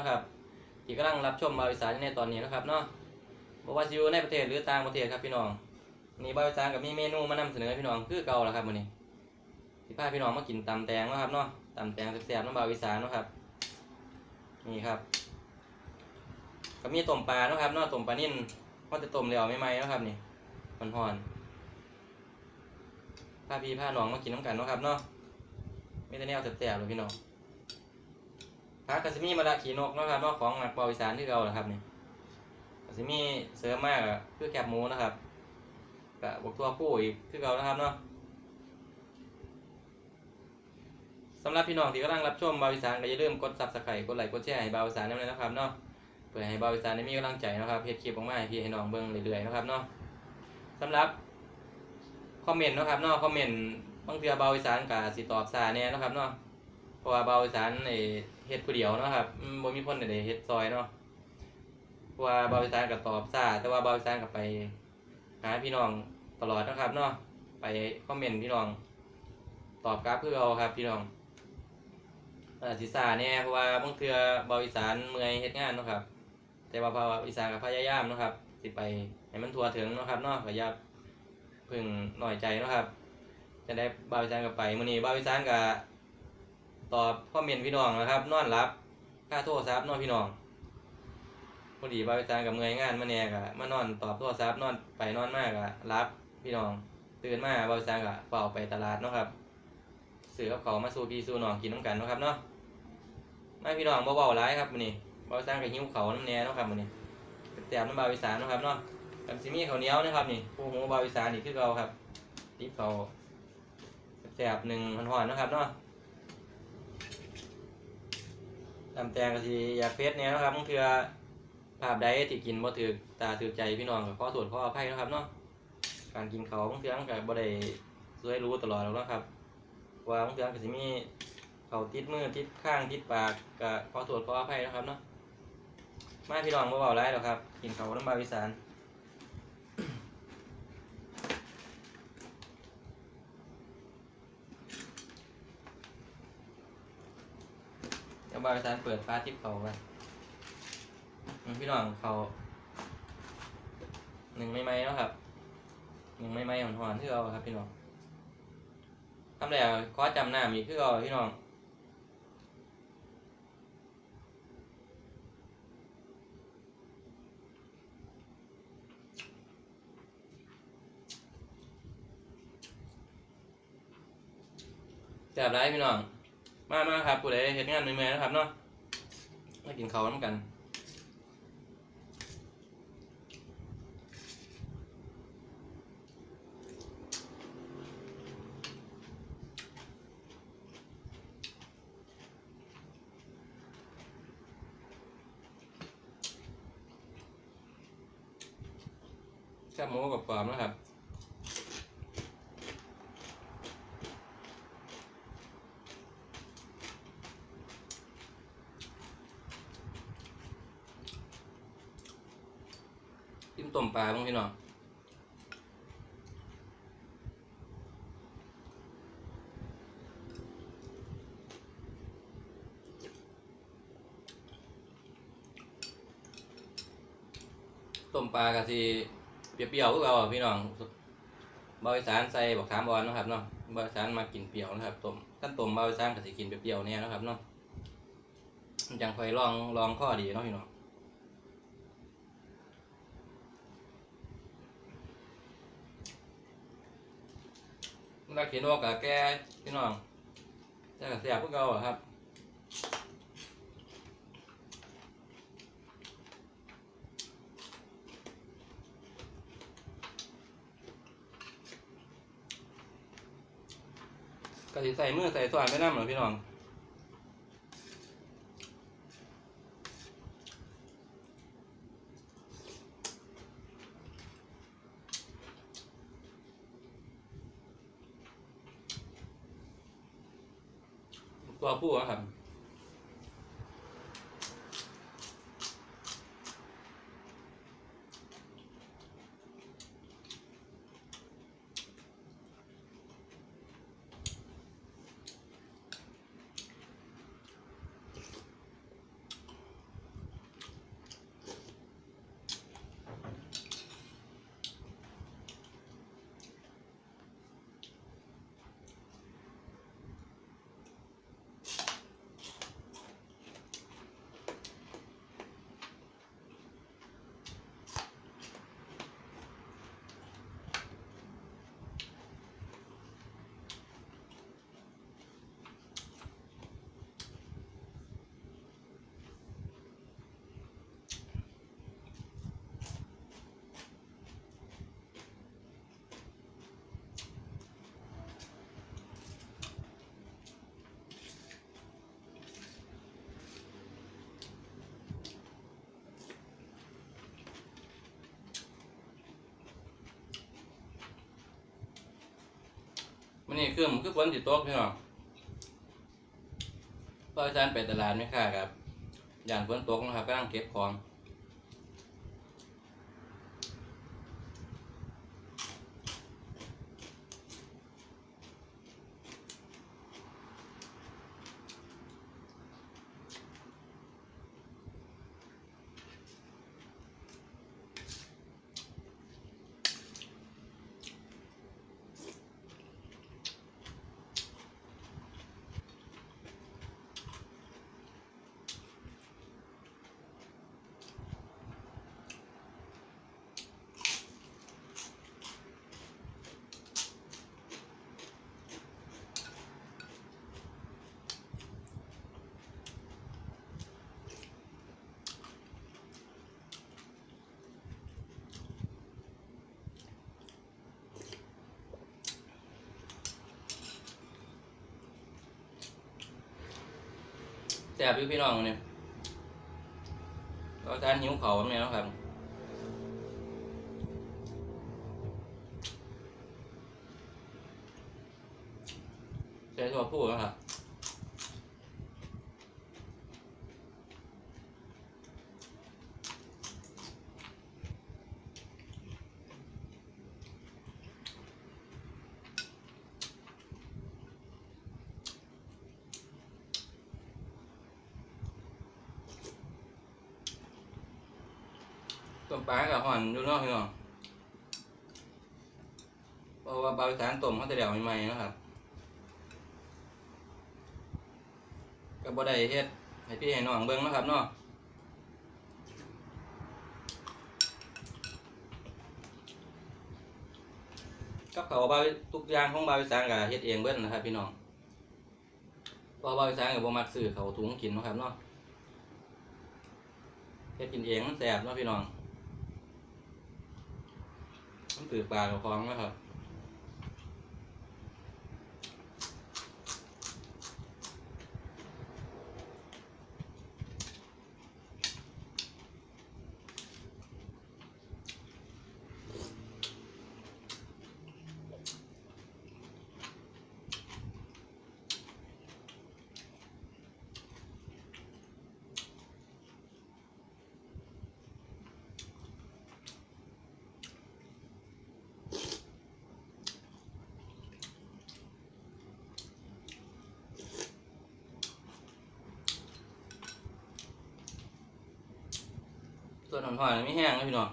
นะครับที่กำลังรับชมบาวอีสานในตอนนี้นะครับเนาะบอกว่าจะอยู่ในประเทศหรือต่างประเทศครับพี่น้องนี่บาวอีสานกับมีเมนูมานำเสนอพี่น้องคือเก่าแล้วครับมื้อนี้ที่พาพี่น้องมากินตำแตงนะครับเนาะตำแตงแซ่บๆน้ำบาวอีสานนะครับนี่ครับก็มีต้มปลานะครับเนาะต้มปลานิ่นก็จะต้มแล้วไม่ไหมนะครับนี่มันห่อนๆพาพี่พาน้องมากินน้ำกันนะครับเนาะไม่ได้แนวแซ่บๆเลยพี่น้อง พักกสิมีมาละขี่นกนะครับนอกของหมักเบาอีสานที่เราแหละครับนี่กสิมีเสริมมากอะคือแคบหมูนะครับกะบวกตัวผู้อีกคือเรานะครับเนาะสำหรับพี่น้องที่กำลังรับชมบาอีสานก็อย่าลืมกดซับสไครต์กดไลค์กดแชร์ให้บาอีสานด้วยนะครับเนาะเพื่อให้บาอีสานได้มีกำลังใจนะครับเฮ็ดคลิปออกมาให้พี่ให้น้องเบิ่งเรื่อยๆนะครับเนาะสำหรับคอมเมนต์นะครับเนาะคอมเมนต์บางเทื่อบาอีสานก็สิตอบซาแน่เนะครับเนาะเพราะว่าบาอีสานไอ เฮ็ดผู้เดียวเนาะครับบ่มีคนใดๆเฮ็ดซอยเนาะเพราะว่าบาอีสานก็ตอบซาแต่ว่าบาอีสานก็ไปหาพี่น้องตลอดนะครับเนาะไปคอมเมนต์พี่น้อง ตอบกลับคือเอาครับพี่น้องอาจสิซ่าแน่ยเพราะว่าบางเทือบาอีสานเมื่อยเฮ็ดงานเนาะครับ แต่ว่าบาอีสานก็พยายามเนาะครับสิไปให้มันทัวถึงเนาะครับเนาะก็อย่าพิ่งน้อยใจเนาะครับ จะได้บาอีสานก็ไปมื้อนี้บาอีสานก็ ตอบคอมเมนต์พี่น้องนะครับนอนรับค่าโทรศัพท์นอนพี่น้องพอดีบาวิจารกับเมื่อยงานมาแน่กะมานอนตอบโทรศัพท์นอนไปนอนมากะรับพี่น้อง ตื่นมาบาวิจารกะเป่าไปตลาดเนาะครับซื้อกับเขามาสู่พี่สู่น้องกินน้ำกันเนาะครับเนาะไม่พี่น้องเบาๆร้ายครับมื้อนี้บาวิจารกับหิ้วเขาน้ำแน่เนาะครับมื้อนี้แซ่บน้ำบาวิสานเนาะครับเนาะกับซิมีข้าเนี้ยวนะครับนี่ผู้หูบาวิสานนี่คือเราครับติบเขาแซ่บหนึ่งห่อนๆเนาะครับเนาะ ตำแตงก็สิอยากเฟสเนี่ยนะครับบางเทื่อภาพใดที่กินบ่ถือตาถือใจพี่น้องก็ขอโทษขออภัยนะครับเนาะการกินเขาบางเทื่อมันก็บ่ได้สวยรู้ตลอดหรอกนะครับว่าบางเทื่อก็สิมีเขาติดมือติดข้างติดปากก็ขอโทษขออภัยนะครับเนาะมาพี่น้องบ่เบาไรหรอกครับ กินเขาวน้ำบาวอีสาน เดี๋ยว บาวอีสานเปิดฟ้าทิพเขากันพี่น้องเขาหนึ่งไม่ไหมแล้วครับหนึ่งไม่ไหมหอนๆที่เราครับพี่น้องทำแล้วขอจำหน้ามีคือเราพี่น้องแซ่บไรพี่น้อง มามาครับผู้ใดเห็นงานเมื่อยๆนะครับเนาะมากินเขาวน้ำกันแค่บหมูกับกรอบๆนะครับ จิ้มต้มป ลาบ้างพี่น้องต้มปลากะสิเปรี้ยวๆพวกเราพี่น้องบาวอีสานใส่บักขามอ่อนนะครับเนาะบาวอีสานมากินเปรี้ยวนะครับต้มท่านต้มบาวอีสานกะสิกินเปรี้ยวๆเนี่ยนะครับเนาะมันจังคอยลองลองข้อดีเนาะพี่น้อง กเขียนว่ากับแกพี่น้องแต่กับเสียพวกเราอครับก็สิใส่มือใส่ส่วนไม่น้ำเหรอพี่น้อง ตัวผู้ นี้คือมันคือฝนสิตกพี่น้องเพราะอาจารย์ไปตลาดไม่ค่าครับย่างฝนตกนะครับกำลังเก็บของ แซ่บอยู่พี่น้องเนี่ยก็ทานหิวเขาเนี่ยนะครับใช้ตัวผู้นะครับ ต้มปลากับห่อนอยู่เนอกพี่น้องเพราะว่าบาวิสานต้มเขาจะเดี่ยว ใหม่ๆนะครับก็บ่ได้เฮ็ดให้พี่ให้น้องเบิ่งนะครับเนาะกับเขาบาทุกอย่างของบาวิสานก็เฮ็ดเองเบิ่นะครับ พี่น้องเพราะบาวิสานก็บ่มักซื้อเขาถุงกินนะครับเนาะเฮ็ดกินเองมันแซ่บเนาะพี่น้องต้องถือปลากับคล้องนะครับ ส่วนหอยไม่แห้งนะพี่น้อง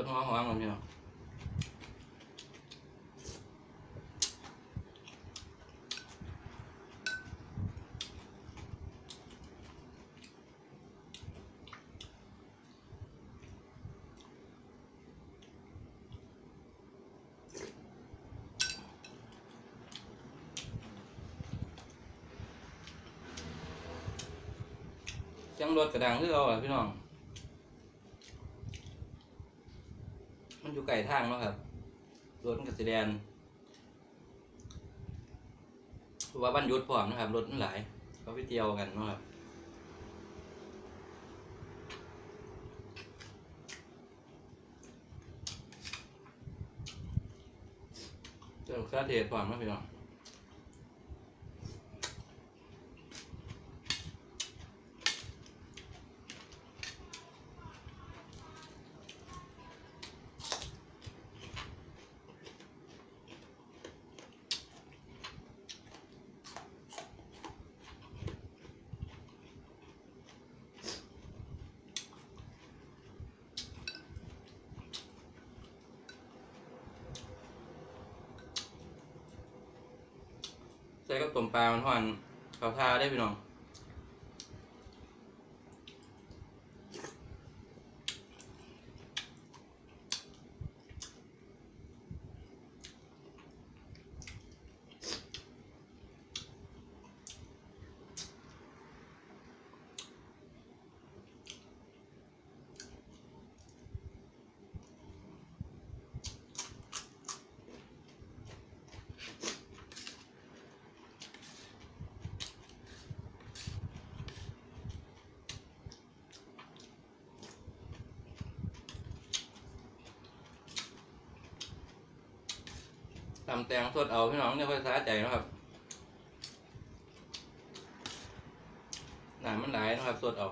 ส่วนหัวหอมของพี่น้องเสียงรถกระดังคือเอาอะพี่น้อง มันอยู่ ไก่ทางเนาะครับรถกับสีแดนราะว่าบ้านยุดพร้อมนะครับรถมันหลายเขาไปเที่ยวกันเนาะครับเจ้าคาเทศพร้อมนะพี่น้อง ใส่กับต้มปลามันห่อนเขาทาได้พี่น้องำแตงสดเอาพี่น้องเนี่ยค่อยสาใจนะครับหนามันหลายนะครับสดเอา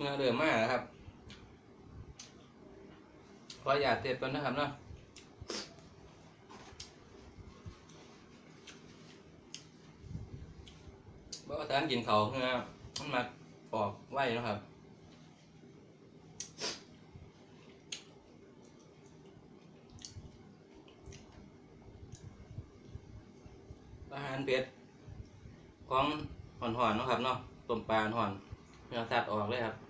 เนื้อเดือดมากนะครับขออย่าเต็ดก่อนนะครับเนาะเพราะว่าตอนกินเขาเนื้อมันมาออกไว้นะครับอาหารเป็ดของหอนหอนๆนะครับเนาะต้มปลาหอนเนื้อสัตว์ออกเลยครับ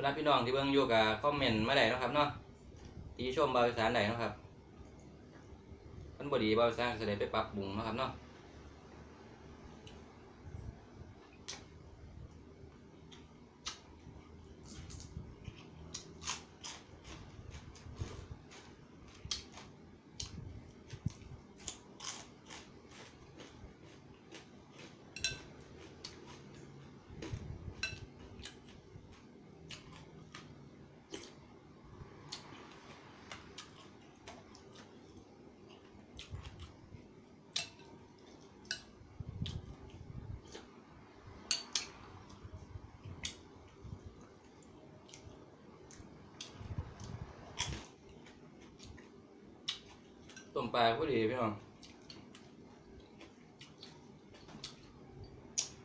เวลาพี่น้องที่เบิ่งอยู่กับคอมเมนต์มาได้นะครับเนาะที่ชมบาวอีสานได้นะครับมันบดีบาวอีสานก็จะได้ไปปรับปรุงนะครับเนาะ ต้มปลาก็ดีพี่น้อง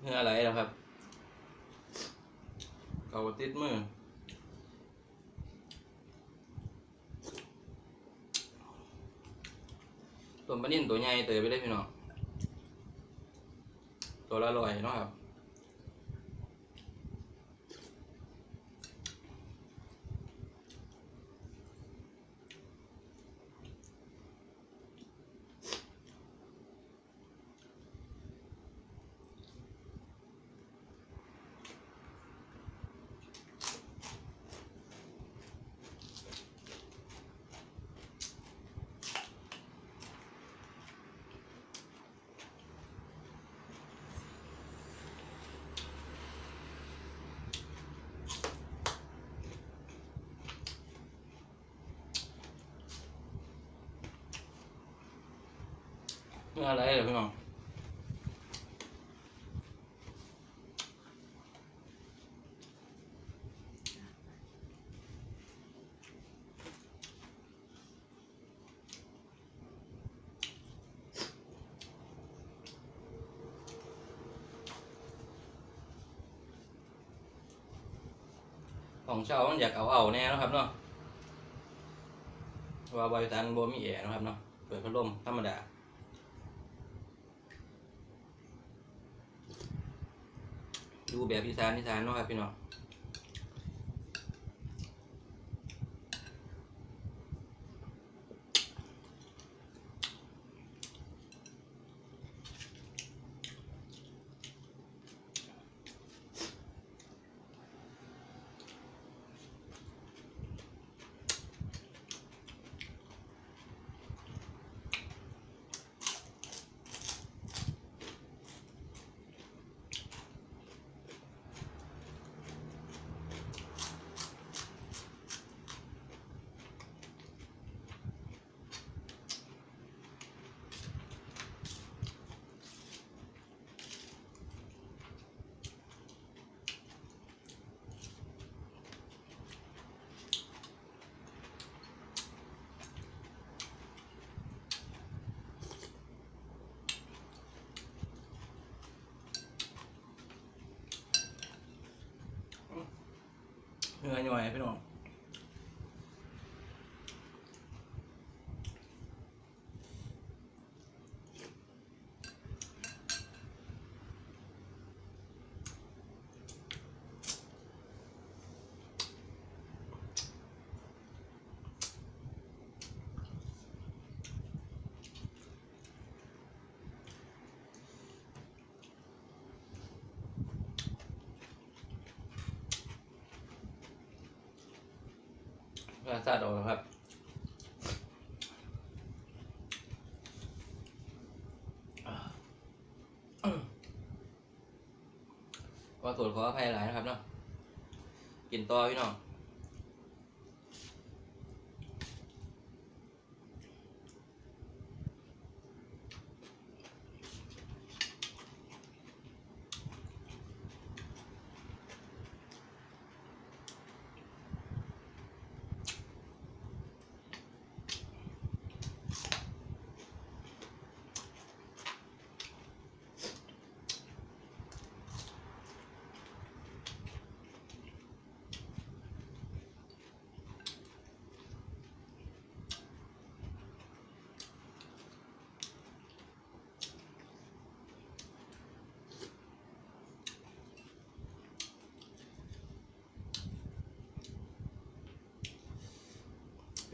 เนื้ออะไรแล้วครับ เกาติดมือต้มปลานิ่นตัวใหญ่เตยไปได้พี่น้องตัวละร้อยเนาะครับ เนื้ออะไรเหรอพี่น้องของเช่ามันอยากเอาเอาแน่นะครับเนาะว่าบริษัทบ่มีแอร์นะครับเนาะเปิดพัดลมธรรมดา แบบอีสานอีสานเนาะครับพี่น้อง เหนื่อยหน่อยพี่น้อง รสชาติออกแล้วครับก็ตรวจขออภัยหลายนะครับเนาะกินต่อพี่น้อง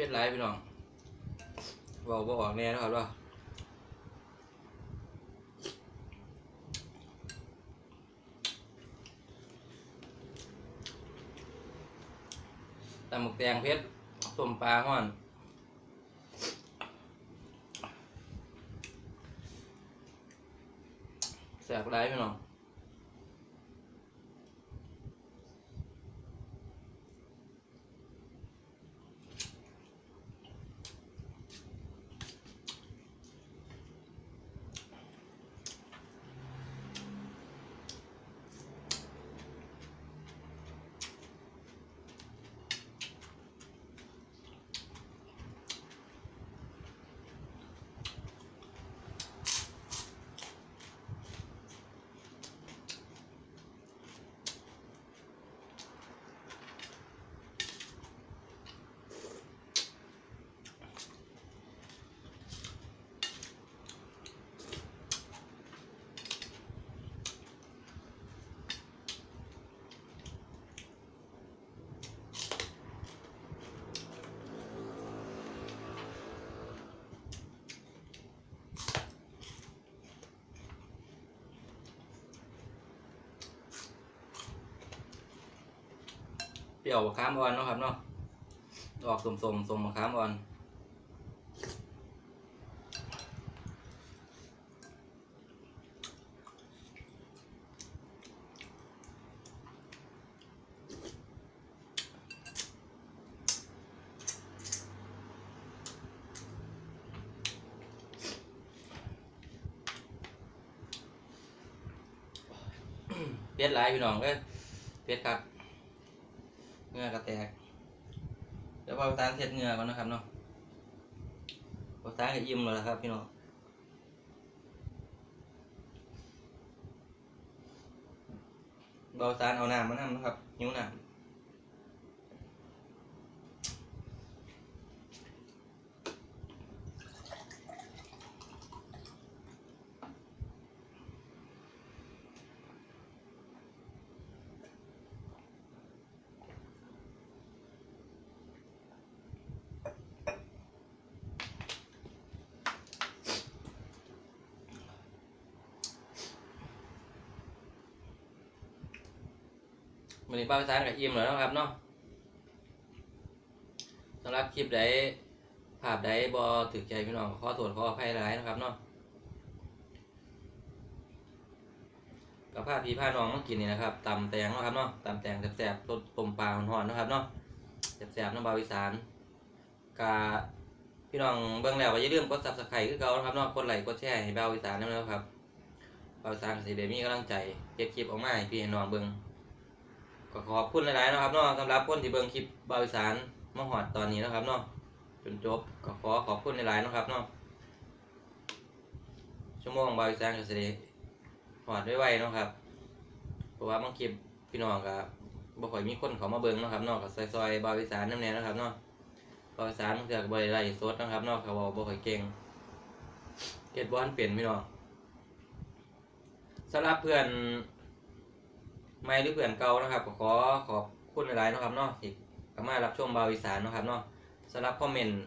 เป็ดไรพี่น้องบอกบอกออกแน่นะครับว่าตำหมึกแดงเพชรต้มปลาห่อนแสบไรพี่น้อง เปรี้ยวมะขามอ่อนเนาะครับเนาะออกสมสมสมมะขามอ่อนเพชรลายพี่น้องเอ้ยเพชรครับ งื่อกระแตกเดี๋ยวพอตานเสร็จเงื่อก่อนนะครับเนาะพอตานก็ยิ้มแล้วนะครับพี่น้องเบาตานเอาน้ำมาน้ำนะครับนิ้วน้ำ วันนี้ป้าตานก็อิ่มแล้วนะครับเนาะสำหรับคลิปใดภาพใดบอถึกใจพี่น้องขอโทษขออภัยหลายนะครับเนาะกับผ้าพี่ผ้าน้องมากินนี่นะครับตำแตงนะครับเนาะตำแตงแสบๆต้มต้มปลาหอนๆนะครับเนาะแสบๆน้ำบาวิสานกาพี่น้องเบื้องแล้วก็อย่าลืมกดซับสไครต์คือเก่านะครับเนาะกดไลค์กดแชร์ให้บาวิสานด้วยนะครับบาวิสานสิเดมีกำลังใจเก็บคลิปออกมาให้พี่น้องเบิ่ง ก็ขอบคุณหลายๆนะครับเนาะสำหรับคนที่เบิ่งคลิปบาวิสานมาหอดตอนนี้นะครับเนาะจนจบก็ขอขอบคุณหลายๆนะครับเนาะชั่วโมงบาวิสานก็สิได้หอดไวๆนะครับ เพราะว่าบางคลิปพี่น้องก็บ่ค่อยมีคนเขามาเบิ่งนะครับเนาะก็ซอยๆบาวอีสานนำแน่นะครับเนาะบาวอีสานเทื่อก็บ่ได้ไล่สดนะครับเนาะเขาเว้าบ่ค่อยเก่งเฮ็ดบ่ทันเป็นพี่น้องสำหรับเพื่อน ใหม่หรือเพื่อนเก่านะครับก็ขอขอบคุณหลายๆนะครับเนาะที่เข้ามารถรับชมบาวอีสานนะครับเนาะสำหรับคอมเมนต์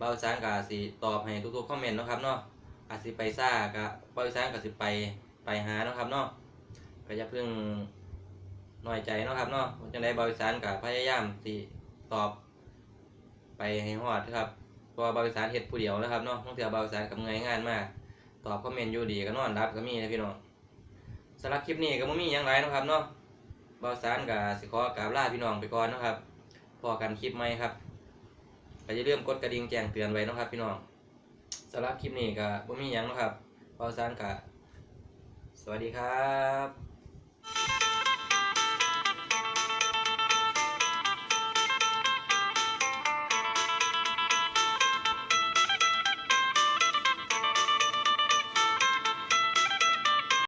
บาวอีสานก็อาจสิตอบให้ทุกๆคอมเมนต์นะครับเนาะอาจสิไปซ่าก็บบาวอีสานก็สิไปไปหานะครับเนาะก็อย่าเพิ่งน้อยใจนะครับเนาะจังได้บริษัทกับพยายามสิตอบไปให้ฮอดครับเพราะว่าบริษัทเฮ็ดผู้เดียวนะครับเนาะบางเทื่อบริษัทกับเงยงานมากตอบคอมเมนต์อยู่ดีก็นอนรับก็มีนะพี่น้องสำหรับคลิปนี้ก็บ่มีหยังไรนะครับเนาะ บาวสารกับสิขอกราบลาพี่น้องไปก่อนนะครับพอกันคลิปใหม่ครับก็อย่าลืมกดกระดิ่งแจ้งเตือนไว้นะครับ พี่น้องสำหรับคลิปนี้ก็บ่มีหยังนะครับบาวสารกับสวัสดีครับ